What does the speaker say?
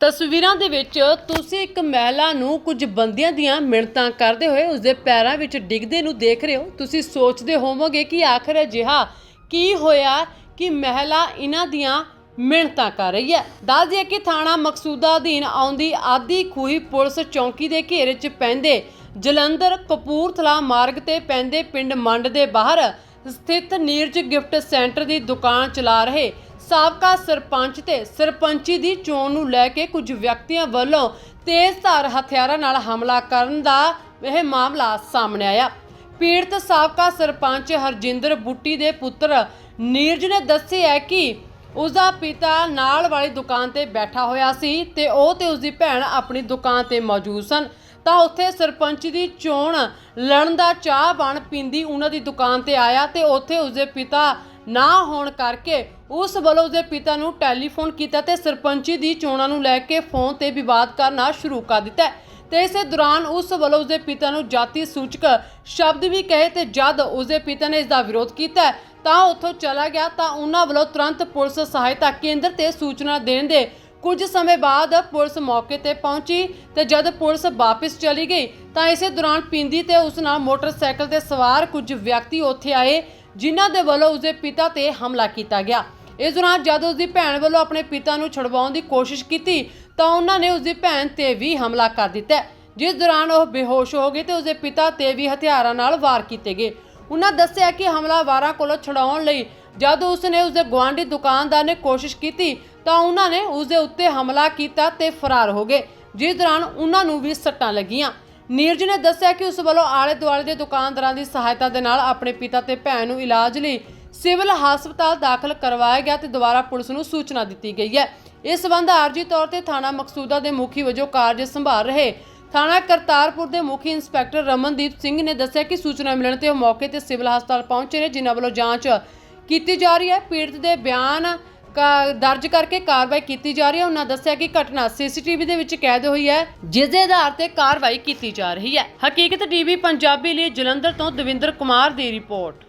ਤਸਵੀਰਾਂ ਦੇ ਵਿੱਚ ਤੁਸੀਂ ਇੱਕ ਮਹਿਲਾ ਨੂੰ ਕੁਝ ਬੰਦਿਆਂ ਦੀਆਂ ਮਿੰਨਤਾਂ ਕਰਦੇ ਹੋਏ ਉਸਦੇ ਪੈਰਾਂ ਵਿੱਚ ਡਿੱਗਦੇ ਨੂੰ ਦੇਖ ਰਹੇ ਹੋ। ਤੁਸੀਂ ਸੋਚਦੇ ਹੋਵੋਗੇ ਕਿ ਆਖਰ ਅਜਿਹਾ ਕੀ ਹੋਇਆ ਕਿ ਮਹਿਲਾ ਇਹਨਾਂ ਦੀਆਂ ਮਿਹਨਤਾਂ ਕਰ ਰਹੀ ਹੈ। ਦੱਸ ਦਈਏ ਕਿ ਥਾਣਾ ਮਕਸੂਦਾ ਅਧੀਨ ਆਉਂਦੀ ਆਦੀ ਖੂਹੀ ਪੁਲਿਸ ਚੌਂਕੀ ਦੇ ਘੇਰੇ 'ਚ ਪੈਂਦੇ ਜਲੰਧਰ ਕਪੂਰਥਲਾ ਮਾਰਗ ਤੇ ਪੈਂਦੇ ਪਿੰਡ ਮੰਡ ਦੇ ਬਾਹਰ ਸਥਿਤ ਨੀਰਜ ਗਿਫਟ ਸੈਂਟਰ ਦੀ ਦੁਕਾਨ ਚਲਾ ਰਹੇ ਸਾਬਕਾ ਸਰਪੰਚ ਤੇ ਸਰਪੰਚੀ ਦੀ ਚੋਣ ਨੂੰ ਲੈ ਕੇ ਕੁਝ ਵਿਅਕਤੀਆਂ ਵੱਲੋਂ ਤੇਜ਼ਧਾਰ ਹਥਿਆਰਾਂ ਨਾਲ ਹਮਲਾ ਕਰਨ ਦਾ ਇਹ ਮਾਮਲਾ ਸਾਹਮਣੇ ਆਇਆ। ਪੀੜਤ ਸਾਬਕਾ ਸਰਪੰਚ ਹਰਜਿੰਦਰ ਬੁੱਟੀ ਦੇ ਪੁੱਤਰ ਨੀਰਜ ਨੇ ਦੱਸਿਆ ਕਿ ਉਸਦਾ ਪਿਤਾ ਨਾਲ ਵਾਲੀ ਦੁਕਾਨ ਤੇ ਬੈਠਾ ਹੋਇਆ ਸੀ ਤੇ ਉਹ ਤੇ ਉਸਦੀ ਭੈਣ ਆਪਣੀ ਦੁਕਾਨ ਤੇ ਮੌਜੂਦ ਸਨ। ਤਾਂ ਉੱਥੇ ਸਰਪੰਚ ਦੀ ਚੋਣ ਲੜਨ ਦਾ ਚਾਹ ਬਣ ਪਿੰਦੀ ਉਹਨਾਂ ਦੀ ਦੁਕਾਨ ਤੇ ਆਇਆ ਤੇ ਉੱਥੇ ਉਸਦੇ ਪਿਤਾ ਨਾ ਹੋਣ ਕਰਕੇ ਉਸ ਵੱਲੋਂ ਉਸਦੇ ਪਿਤਾ ਨੂੰ ਟੈਲੀਫੋਨ ਕੀਤਾ ਤੇ ਸਰਪੰਚੀ ਦੀ ਚੋਣਾਂ ਨੂੰ ਲੈ ਕੇ ਫੋਨ ਤੇ ਵਿਵਾਦ ਕਰਨਾ ਸ਼ੁਰੂ ਕਰ ਦਿੱਤਾ ਹੈ। ਤੇ ਇਸੇ ਦੌਰਾਨ ਉਸ ਵੱਲੋਂ ਉਸਦੇ ਪਿਤਾ ਨੂੰ ਜਾਤੀ ਸੂਚਕ ਸ਼ਬਦ ਵੀ ਕਹੇ ਤੇ ਜਦ ਉਸਦੇ ਪਿਤਾ ਨੇ ਇਸ ਦਾ ਵਿਰੋਧ ਕੀਤਾ ਤਾਂ ਉੱਥੋਂ ਚਲਾ ਗਿਆ, ਤਾਂ ਉਹਨਾਂ ਵੱਲੋਂ ਤੁਰੰਤ ਪੁਲਿਸ ਸਹਾਇਤਾ ਕੇਂਦਰ ਤੇ ਸੂਚਨਾ ਦੇਣ ਦੇ ਕੁਝ ਸਮੇਂ ਬਾਅਦ ਪੁਲਿਸ ਮੌਕੇ ਤੇ ਪਹੁੰਚੀ ਤੇ ਜਦ ਪੁਲਿਸ ਵਾਪਸ ਚਲੀ ਗਈ, ਤਾਂ ਇਸੇ ਦੌਰਾਨ ਪਿੰਦੀ ਤੇ ਉਸ ਨਾਲ ਮੋਟਰਸਾਈਕਲ ਤੇ ਸਵਾਰ ਕੁਝ ਵਿਅਕਤੀ ਉੱਥੇ ਆਏ ਜਿਨ੍ਹਾਂ ਦੇ ਵੱਲੋਂ ਉਸਦੇ ਪਿਤਾ ਤੇ ਹਮਲਾ ਕੀਤਾ ਗਿਆ। ਇਸ ਦੌਰਾਨ ਜਦ ਉਸਦੀ ਭੈਣ ਵੱਲੋਂ ਆਪਣੇ ਪਿਤਾ ਨੂੰ ਛੁਡਵਾਉਣ ਦੀ ਕੋਸ਼ਿਸ਼ ਕੀਤੀ, ਤਾਂ ਉਹਨਾਂ ਨੇ ਉਸਦੀ ਭੈਣ ਤੇ ਵੀ ਹਮਲਾ ਕਰ ਦਿੱਤਾ। ਜਿਸ ਦੌਰਾਨ ਉਹ ਬੇਹੋਸ਼ ਹੋ ਗਈ ਤੇ ਉਸਦੇ ਪਿਤਾ ਤੇ ਵੀ ਹਥਿਆਰਾਂ ਨਾਲ ਵਾਰ ਕੀਤੇ ਗਏ। ਉਹਨਾਂ ਦੱਸਿਆ ਕਿ ਹਮਲਾਵਾਰਾਂ ਕੋਲੋਂ ਛੁਡਾਉਣ ਲਈ ਜਦ ਉਸਨੇ ਉਸਦੇ ਗੁਆਂਢੀ ਦੁਕਾਨਦਾਰ ਨੇ ਕੋਸ਼ਿਸ਼ ਕੀਤੀ, ਤਾਂ ਉਹਨਾਂ ਨੇ ਉਸਦੇ ਉੱਤੇ ਹਮਲਾ ਕੀਤਾ ਤੇ ਫਰਾਰ ਹੋ ਗਏ, ਜਿਸ ਦੌਰਾਨ ਉਹਨਾਂ ਨੂੰ ਵੀ ਸੱਟਾਂ ਲੱਗੀਆਂ। ਨੀਰਜ ਨੇ ਦੱਸਿਆ ਕਿ ਉਸ ਵੱਲੋਂ ਆਲੇ ਦੁਆਲੇ ਦੇ ਦੁਕਾਨਦਾਰਾਂ ਦੀ ਸਹਾਇਤਾ ਦੇ ਨਾਲ ਆਪਣੇ ਪਿਤਾ ਤੇ ਭੈਣ ਨੂੰ ਇਲਾਜ ਲਈ ਸਿਵਲ ਹਸਪਤਾਲ ਦਾਖਲ ਕਰਵਾਇਆ ਗਿਆ ਤੇ ਦੁਬਾਰਾ ਪੁਲਿਸ ਨੂੰ ਸੂਚਨਾ ਦਿੱਤੀ ਗਈ ਹੈ। ਇਸ ਸੰਬੰਧ ਆਰਜੀ ਤੌਰ ਤੇ ਥਾਣਾ ਮਕਸੂਦਾ ਦੇ ਮੁਖੀ ਵਜੋਂ ਕਾਰਜ ਸੰਭਾਲ ਰਹੇ ਥਾਣਾ ਕਰਤਾਰਪੁਰ ਦੇ ਮੁਖੀ ਇੰਸਪੈਕਟਰ ਰਮਨਦੀਪ ਸਿੰਘ ਨੇ ਦੱਸਿਆ ਕਿ ਸੂਚਨਾ ਮਿਲਣ ਤੇ ਉਹ ਮੌਕੇ ਤੇ ਸਿਵਲ ਹਸਪਤਾਲ ਪਹੁੰਚੇ ਨੇ, ਜਿਨ੍ਹਾਂ ਵੱਲੋਂ ਜਾਂਚ ਕੀਤੀ ਜਾ ਰਹੀ ਹੈ। ਪੀੜਤ ਦੇ ਬਿਆਨ ਦਰਜ ਕਰਕੇ ਕਾਰਵਾਈ ਕੀਤੀ ਜਾ ਰਹੀ ਹੈ। ਉਹਨਾਂ ਦੱਸਿਆ ਕਿ ਘਟਨਾ ਸੀਸੀਟੀਵੀ ਦੇ ਵਿੱਚ ਕੈਦ ਹੋਈ ਹੈ, ਜਿਸ ਦੇ ਆਧਾਰ ਤੇ ਕਾਰਵਾਈ ਕੀਤੀ ਜਾ ਰਹੀ ਹੈ। ਹਕੀਕਤ ਟੀਵੀ ਪੰਜਾਬੀ ਲਈ ਜਲੰਧਰ ਤੋਂ ਦਵਿੰਦਰ ਕੁਮਾਰ ਦੀ ਰਿਪੋਰਟ।